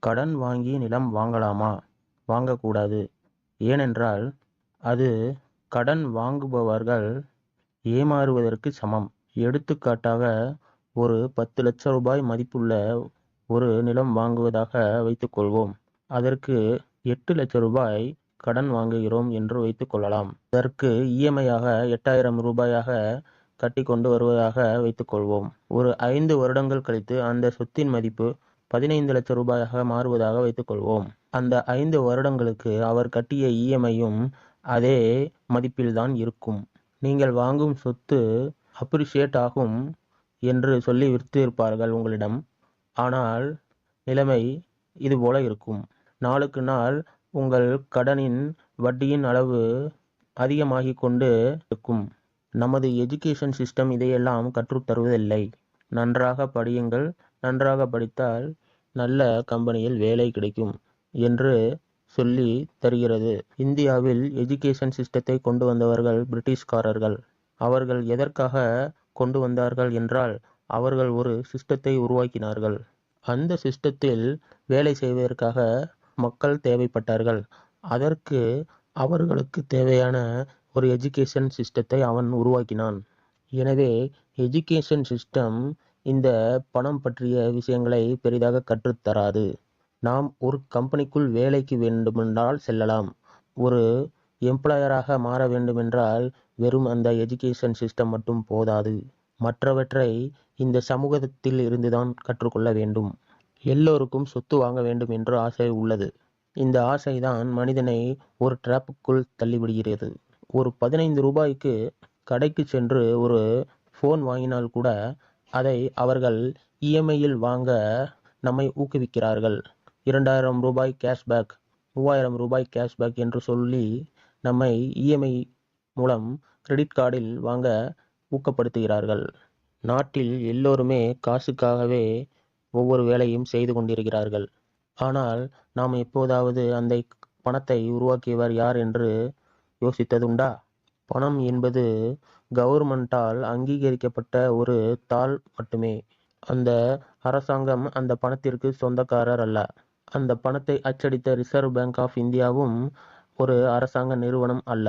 கடன் வாங்கி நிலம் வாங்கலாமா? வாங்கக்கூடாது. ஏனென்றால் அது கடன் வாங்குபவர்கள் ஏமாறுவதற்கு சமம். எடுத்துக்காட்டாக ஒரு பத்து லட்ச ரூபாய் மதிப்புள்ள ஒரு நிலம் வாங்குவதாக வைத்துக்கொள்வோம். அதற்கு எட்டு லட்ச ரூபாய் கடன் வாங்குகிறோம் என்று வைத்துக்கொள்ளலாம். அதற்கு இஎம்ஐயாக எட்டாயிரம் ரூபாயாக கட்டி கொண்டு வருவதாக வைத்துக்கொள்வோம். ஒரு ஐந்து வருடங்கள் கழித்து அந்த சொத்தின் மதிப்பு பதினைந்து லட்சம் ரூபாயாக மாறுவதாக வைத்துக்கொள்வோம் அந்த ஐந்து வருடங்களுக்கு அவர் கட்டிய இஎம்ஐயும் அதே மதிப்பில்தான் இருக்கும். நீங்கள் வாங்கும் சொத்து அப்ரிஷியேட் ஆகும் என்று சொல்லி விற்று உங்களிடம். ஆனால் நிலைமை இதுபோல இருக்கும். நாளுக்கு நாள் உங்கள் கடனின் வட்டியின் அளவு அதிகமாகிக் கொண்டு இருக்கும். நமது எஜுகேஷன் சிஸ்டம் இதையெல்லாம் கற்றுத் தருவதில்லை. நன்றாக படியுங்கள். நன்றாக படித்தால் நல்ல கம்பெனியில் வேலை கிடைக்கும் என்று சொல்லி தருகிறது. இந்தியாவில் எஜுகேஷன் சிஸ்டத்தை கொண்டு வந்தவர்கள் பிரிட்டிஷ்காரர்கள். அவர்கள் எதற்காக கொண்டு வந்தார்கள் என்றால் அவர்கள் ஒரு சிஸ்டத்தை உருவாக்கினார்கள். அந்த சிஸ்டத்தில் வேலை செய்வதற்காக மக்கள் தேவைப்பட்டார்கள். அதற்கு அவர்களுக்கு தேவையான ஒரு எஜுகேஷன் சிஸ்டத்தை அவன் உருவாக்கினான். எனவே எஜுகேஷன் சிஸ்டம் இந்த பணம் பற்றிய விஷயங்களை பெரிதாக கற்றுத்தராது. நாம் ஒரு கம்பெனிக்குள் வேலைக்கு வேண்டுமென்றால் செல்லலாம். ஒரு எம்ப்ளாயராக மாற வேண்டுமென்றால் வெறும் அந்த எஜுகேஷன் சிஸ்டம் மட்டும் போதாது. மற்றவற்றை இந்த சமூகத்தில் இருந்துதான் கற்றுக்கொள்ள வேண்டும். எல்லோருக்கும் சொத்து வாங்க வேண்டும் என்ற ஆசை உள்ளது. இந்த ஆசைதான் மனிதனை ஒரு ட்ராப்புக்குள் தள்ளிவிடுகிறது. ஒரு பதினைந்து ரூபாய்க்கு கடைக்கு சென்று ஒரு ஃபோன் வாங்கினால் கூட அதை அவர்கள் இஎம்ஐயில் வாங்க நம்மை ஊக்குவிக்கிறார்கள். இரண்டாயிரம் ரூபாய் கேஷ்பேக் மூவாயிரம் ரூபாய் கேஷ்பேக் என்று சொல்லி நம்மை இஎம்ஐ மூலம் கிரெடிட் கார்டில் வாங்க ஊக்கப்படுத்துகிறார்கள். நாட்டில் எல்லோருமே காசுக்காகவே ஒவ்வொரு வேலையும் செய்து கொண்டிருக்கிறார்கள். ஆனால் நாம் எப்போதாவது அந்த பணத்தை உருவாக்கியவர் யார் என்று யோசித்ததுண்டா? பணம் என்பது கவர்மெண்டால் அங்கீகரிக்கப்பட்ட ஒரு தாள் மட்டுமே. அந்த அரசாங்கம் அந்த பணத்திற்கு சொந்தக்காரர் அல்ல. அந்த பணத்தை அச்சடித்த ரிசர்வ் பேங்க் ஆஃப் இந்தியாவும் ஒரு அரசாங்க நிறுவனம் அல்ல.